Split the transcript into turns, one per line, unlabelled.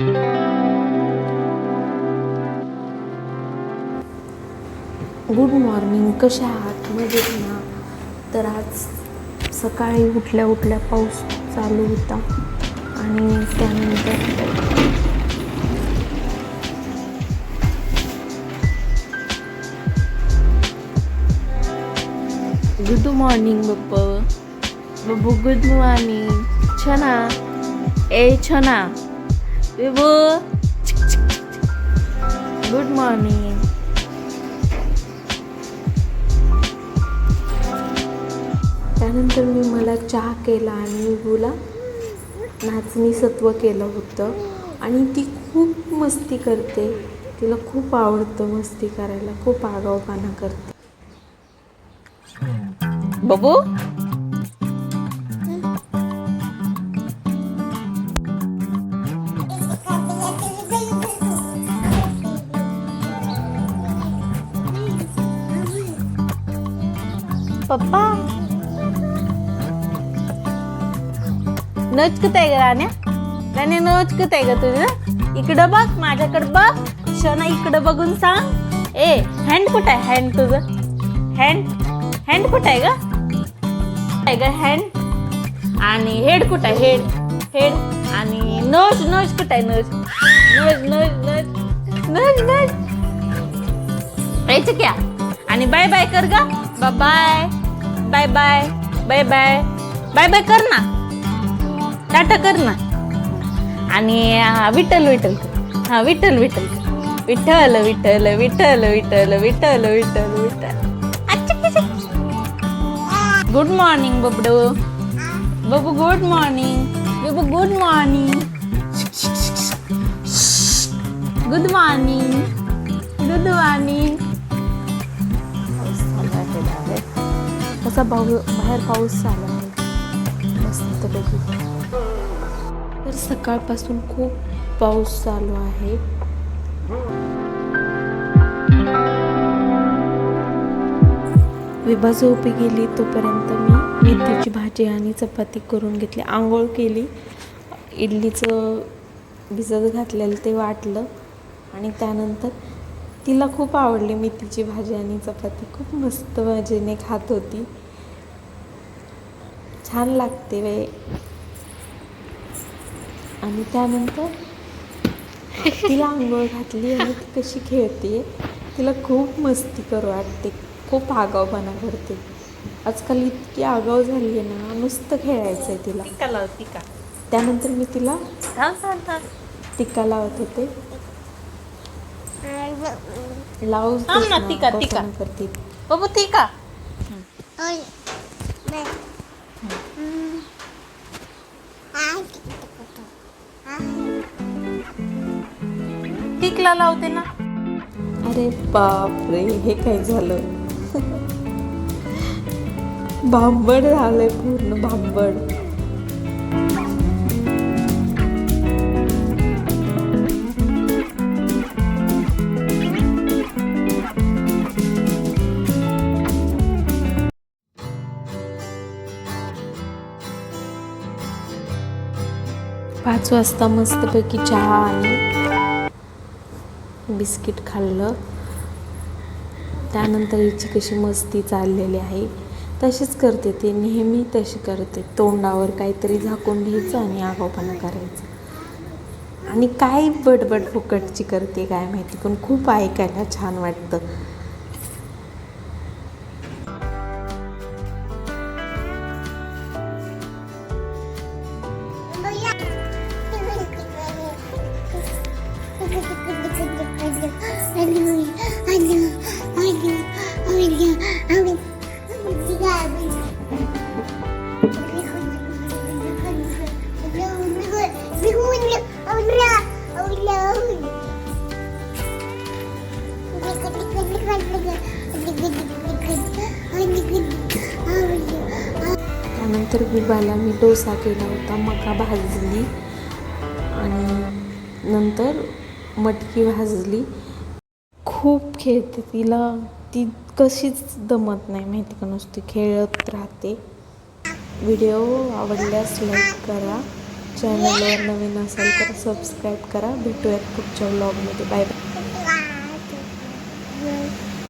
Good morning कशा आहात? मजे ना? तर आज सकाळी उठल्या उठल्या पाऊस चालू होता आणि त्यानंतर गुड मॉर्निंग बप्प बबू गुड मॉर्निंग छना ए छना बेबू गुड मॉर्निंग त्यानंतर मी मला चहा केला आणि विभूला नाचणी सत्व केलं होतं. आणि ती खूप मस्ती करते. तिला खूप आवडतं मस्ती करायला. खूप आगाऊपणा करते.
बबू? पप्पा. नचकत आहे का राण्या. राण्या नचकत आहे का तुझं. इकडं बघ माझ्याकडं बघ. क्षणा इकडं बघून सांग. ए हँड कुठं आहे? हँड तुझं. हँड हँड कुठं आहे का आहे हँड आणि हेड कुठं आहे? हेड हेड आणि नोज नोज कुठं आहे? Nose nose nose nose nose nose यायचं क्या आणि बाय बाय कर गा. Bye bye bye bye bye bye bye कर ना. टाटा कर ना. आणि विठ्ठल विठ्ठल. कर. हा विठ्ठल विठ्ठल. कर. विठ्ठल विठ्ठल विठ्ठल विठ्ठल विठ्ठल विठ्ठल. विठ्ठल गुड मॉर्निंग बबडू. बबू गुड मॉर्निंग बबू good morning good morning good morning
असा भाऊ बाहेर पाऊस झाला. मस्तपैकी तर सकाळपासून खूप पाऊस चालू आहे. विभा झोपी गेली तोपर्यंत मी मेथीची भाजी आणि चपाती करून घेतली. आंघोळ केली. इडलीचं भिजत घातलेलं ते वाटलं. आणि त्यानंतर तिला खूप आवडली मेथीची भाजी आणि चपाती. खूप मस्त भाजीने खात होती. छान लागते वे आणि त्यानंतर तिला आंघोळ घातली आणि ती कशी खेळते तिला खूप मस्ती करू वाटते. खूप आगाऊपणा करते. आजकाल इतकी आगाऊ झाली आहे ना नुसतं खेळायचं आहे तिला.
टिका लाव टिका.
त्यानंतर मी तिला टिक्का लावत होते. लावूच
थांब
देत
ना,
ना,
टिका, टिका.
करते.
बबू टिका. टिकला लावते ना
अरे बापरे हे काय झालं? भांबड झालंय पूर्ण भांबड. पाच वाजता मस्तपैकी चहा आणि बिस्किट खाल्लं. त्यानंतर हिची कशी मस्ती चाललेली आहे तशीच करते ते. नेहमी तशी करते. तोंडावर काहीतरी झाकून घ्यायचं आणि आगाऊपणा करायचं. आणि काय बडबड फुकटची करते काय माहिती पण खूप ऐकायला छान वाटतं. त्यानंतर विभाला मी डोसा केला होता मका भाजली आणि नंतर मटकी भाजली. खूप खेळते तिला. ती कशीच दमत नाही माहिती का नुसती खेळत राहते. व्हिडिओ आवडल्यास लाईक करा. चॅनलवर नवीन असेल तर सबस्क्राईब करा. भेटूयात पुढच्या व्लॉगमध्ये बाय बाय.